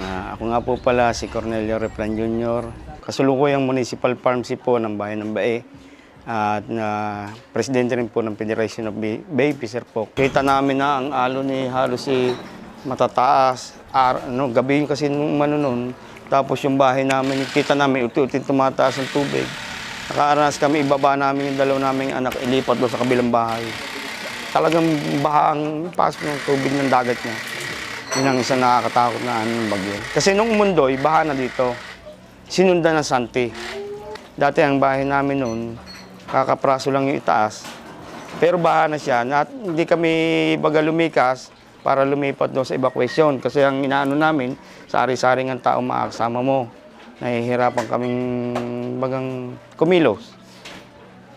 Ah, ako nga po pala si Cornelio Replan Jr. Kasulukuyang Municipal Pharmacy po ng Bayan ng Bae. At na presidente rin po ng Federation of Bay, Bay Fisher po. Kita namin na ang alon ni halos si matataas. Ar, ano, gabi kasi nung ano nun, tapos yung bahay namin, kita namin, uti-uti tumataas ang tubig. Nakaranas kami, ibaba namin yung dalaw naming anak, ilipat doon sa kabilang bahay. Talagang baha ang pasok ng tubig ng dagat niya. Yun ang isang nakakatakot na anong bagyo. Kasi nung mundoy, baha na dito. Sinundan ng Santi. Dati ang bahay namin noon, kakapraso lang yung itaas. Pero baha na siya. Na, hindi kami baga lumikas para lumipat doon sa evacuation. Kasi ang inaano namin, sari-saring ang tao makakasama mo. Nahihirapan kaming bagang kumilos.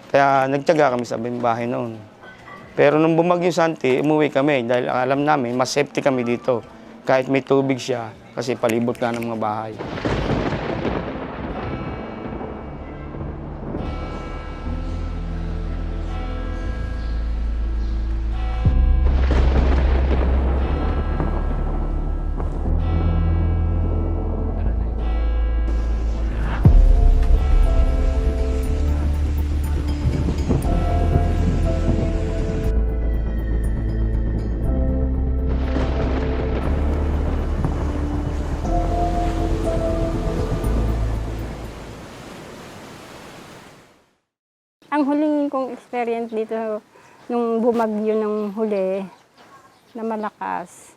Kaya nagtyaga kami sa bahay noon. Pero nung bumagyo Santi, umuwi kami dahil alam namin, mas safety kami dito. Kahit may tubig siya, kasi palibot nga ng mga bahay. Ang huling kong experience dito, nung bumagyo ng huli na malakas,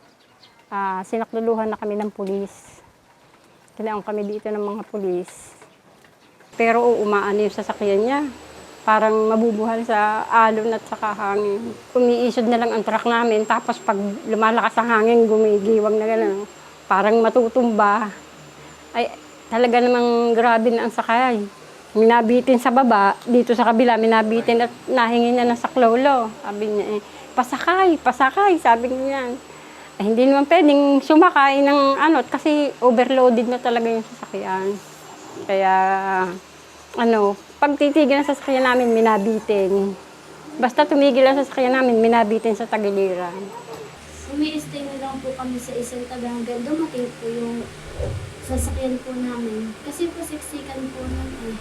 ah, sinakluluhan na kami ng pulis. Kailangan kami dito ng mga pulis. Pero umaan yung sasakyan niya. Parang mabubuhal sa alon at saka hangin. Umiisod na lang ang truck namin, tapos pag lumalakas ang hangin, gumigiwang na gano'n. Parang matutumba. Ay, talaga namang grabe na ang sakay. Minabitin sa baba, dito sa kabila, minabitin at nahingi niya ng saklolo. Sabi niya eh, pasakay, pasakay, sabi niya. Eh, hindi naman pwedeng sumakay ng ano, kasi overloaded na talaga yung sasakyan. Kaya, ano, pag titigil ang sasakyan namin, minabitin. Basta tumigil ang sasakyan namin, minabitin sa tagiliran. Umi-stay na lang po kami sa isang tabi hanggang dumating po yung sasakyan po namin. Kasi po siksikan po nun eh.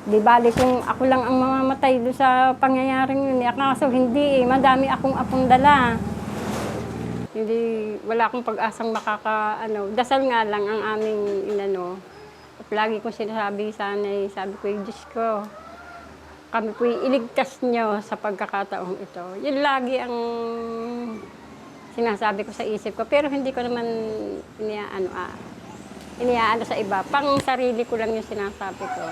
Di bali kung ako lang ang mamamatay doon sa pangyayaring yun. Eh, kaso hindi eh. Madami akong apong dala. Hindi, wala akong pag-asang makaka, ano, dasal nga lang ang aming, inano. At lagi ko sinasabi sana eh, sabi ko, "Eh, Diyos ko, kami po iligtas nyo sa pagkakataong ito. Yun lagi ang sinasabi ko sa isip ko. Pero hindi ko naman iniaano, ah, iniaano sa iba. Pang sarili ko lang yung sinasabi ko.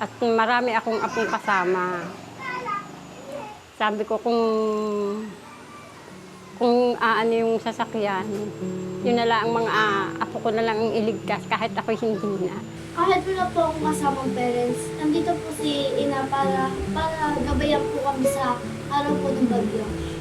At marami akong apong kasama. Sabi ko kung kung aano yung sasakyan, yun na lang ang mga ah, apo ko na lang ang iligtas kahit ako hindi na. Kahit wala po akong kasamang parents, nandito po si Ina para, para gabayan po kami sa araw po ng bagyo.